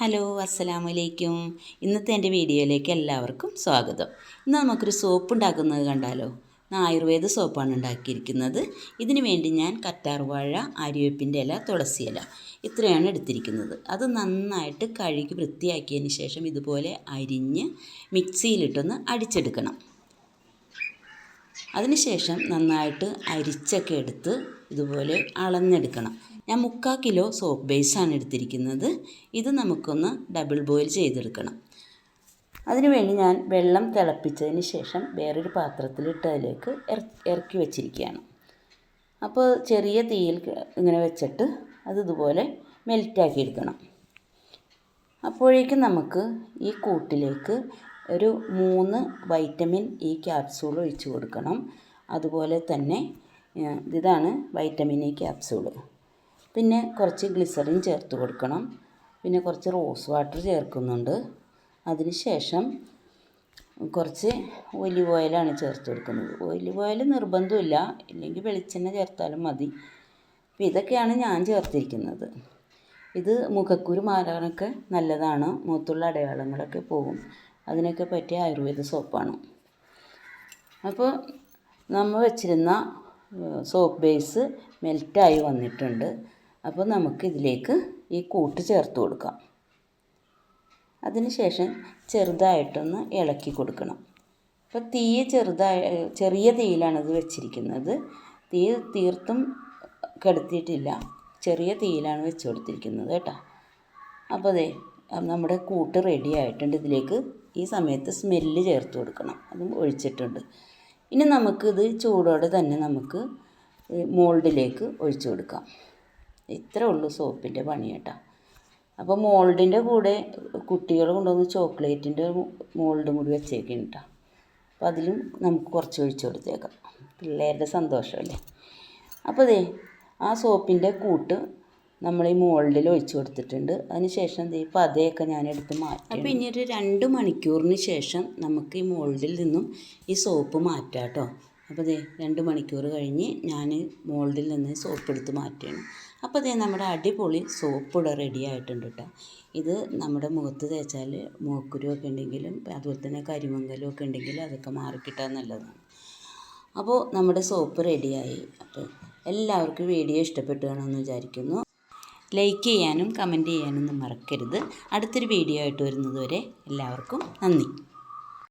Hello അസ്സലാമലൈക്കും. ഇന്നത്തെ എന്റെ വീഡിയോയിലേക്ക് എല്ലാവർക്കും സ്വാഗതം. ഇന്ന് നമുക്കൊരു സോപ്പ് ഉണ്ടാക്കുന്നത് കണ്ടാലോ? ആയുർവേദ സോപ്പാണ് ഉണ്ടാക്കിയിരിക്കുന്നത്. ഇതിനു വേണ്ടി ഞാൻ കറ്റാർവാഴ ആര്യവേപ്പിന്റെ ഇല തുളസി ഇല ഇത്രയാണ് എടുത്തിരിക്കുന്നത്. അത് നന്നായിട്ട് കഴുകി വൃത്തിയാക്കിയതിന് ശേഷം ഇതുപോലെ അരിഞ്ഞ് മിക്സിയിലിട്ടൊന്ന് അടിച്ചെടുക്കണം. അതിനുശേഷം നന്നായിട്ട് അരിച്ചൊക്കെ എടുത്ത് ഇതുപോലെ അളന്നെടുക്കണം. ഞാൻ മുക്കാൽ കിലോ സോപ്പ് ബേസാണ് എടുത്തിരിക്കുന്നത്. ഇത് നമുക്കൊന്ന് ഡബിൾ ബോയിൽ ചെയ്തെടുക്കണം. അതിനുവേണ്ടി ഞാൻ വെള്ളം തിളപ്പിച്ചതിന് ശേഷം വേറൊരു പാത്രത്തിലിട്ട് അതിലേക്ക് ഇറക്കി വെച്ചിരിക്കുകയാണ്. അപ്പോൾ ചെറിയ തീയിൽ ഇങ്ങനെ വെച്ചിട്ട് അത് ഇതുപോലെ മെൽറ്റാക്കി എടുക്കണം. അപ്പോഴേക്കും നമുക്ക് ഈ കൂട്ടിലേക്ക് ഒരു മൂന്ന് വൈറ്റമിൻ ഇ ക്യാപ്സൂൾ ഒഴിച്ചു കൊടുക്കണം. അതുപോലെ തന്നെ ഇതാണ് വൈറ്റമിൻ എ ക്യാപ്സൂൾ പിന്നെ കുറച്ച് ഗ്ലിസറിൻ ചേർത്ത് കൊടുക്കണം. പിന്നെ കുറച്ച് റോസ് വാട്ടർ ചേർക്കുന്നുണ്ട്. അതിന് ശേഷം കുറച്ച് ഒലിവ് ഓയിലാണ് ചേർത്ത് കൊടുക്കുന്നത്. ഒലിവ് ഓയിൽ നിർബന്ധമില്ല. ഇല്ലെങ്കിൽ വെളിച്ചെണ്ണ ചേർത്താലും മതി. അപ്പം ഇതൊക്കെയാണ് ഞാൻ ചേർത്തിരിക്കുന്നത്. ഇത് മുഖക്കുരു മാറാനൊക്കെ നല്ലതാണ്. മൂത്തുള്ള അടയാളങ്ങളൊക്കെ പോകും. അതിനൊക്കെ പറ്റിയ ആയുർവേദ സോപ്പാണ് അപ്പോൾ നമ്മൾ വെച്ചിരുന്ന സോപ്പ് ബേസ് മെൽറ്റായി വന്നിട്ടുണ്ട്. അപ്പോൾ നമുക്കിതിലേക്ക് ഈ കൂട്ട് ചേർത്ത് കൊടുക്കാം. അതിനുശേഷം ചെറുതായിട്ടൊന്ന് ഇളക്കി കൊടുക്കണം. അപ്പോൾ തീ ചെറുതായി ചെറിയ തീയിലാണ് ഇത് വെച്ചിരിക്കുന്നത്. തീ തീർത്തും കെടുത്തിയിട്ടില്ല. ചെറിയ തീയിലാണ് വെച്ച് കൊടുത്തിരിക്കുന്നത് കേട്ടോ. അപ്പോൾ അതെ നമ്മുടെ കൂട്ട് റെഡി ആയിട്ടുണ്ട്. ഇതിലേക്ക് ഈ സമയത്ത് സ്മെല്ല് ചേർത്ത് കൊടുക്കണം. അതും ഒഴിച്ചിട്ടുണ്ട്. ഇനി നമുക്കിത് ചൂടോടെ തന്നെ നമുക്ക് മോൾഡിലേക്ക് ഒഴിച്ചു കൊടുക്കാം. ഇത്രേ ഉള്ളൂ സോപ്പിന്റെ പണി കേട്ടോ. അപ്പോൾ മോൾഡിന്റെ കൂടെ കുട്ടികൾ കൊണ്ടുവന്ന് ചോക്ലേറ്റിന്റെ മോൾഡും കൂടി വെച്ചേക്കണം കേട്ടോ. അപ്പോൾ അതിലും നമുക്ക് കുറച്ച് ഒഴിച്ചു കൊടുത്തേക്കാം. പിള്ളേരുടെ സന്തോഷമല്ലേ? അപ്പോൾ അതെ ആ സോപ്പിന്റെ കൂട്ട് നമ്മൾ ഈ മോൾഡിൽ ഒഴിച്ചു കൊടുത്തിട്ടുണ്ട്. അതിന് ശേഷം ദേ അതേയൊക്കെ ഞാൻ എടുത്ത് മാറ്റി അപ്പോൾ ഇനി ഒരു രണ്ട് മണിക്കൂറിന് ശേഷം നമുക്ക് ഈ മോൾഡിൽ നിന്നും ഈ സോപ്പ് മാറ്റാം കേട്ടോ. അപ്പോൾ ദേ രണ്ട് മണിക്കൂർ കഴിഞ്ഞ് ഞാൻ മോൾഡിൽ നിന്ന് സോപ്പ് എടുത്ത് മാറ്റുകയാണ്. അപ്പോൾ ദേ നമ്മുടെ അടിപൊളി സോപ്പ് ഇവിടെ റെഡി ആയിട്ടുണ്ട് കേട്ടോ. ഇത് നമ്മുടെ മുഖത്ത് തേച്ചാൽ മുഖക്കുരുവൊക്കെ ഉണ്ടെങ്കിലും അതുപോലെ തന്നെ കരിമങ്കലും ഒക്കെ ഉണ്ടെങ്കിലും അതൊക്കെ മാറിക്കിട്ടാൻ നല്ലതാണ്. അപ്പോൾ നമ്മുടെ സോപ്പ് റെഡിയായി അപ്പോൾ എല്ലാവർക്കും വീഡിയോ ഇഷ്ടപ്പെട്ടു കാണുമെന്ന് വിചാരിക്കുന്നു. ലൈക്ക് ചെയ്യാനും കമന്റ് ചെയ്യാനൊന്നും മറക്കരുത്. അടുത്തൊരു വീഡിയോ ആയിട്ട് വരുന്നതുവരെ എല്ലാവർക്കും നന്ദി.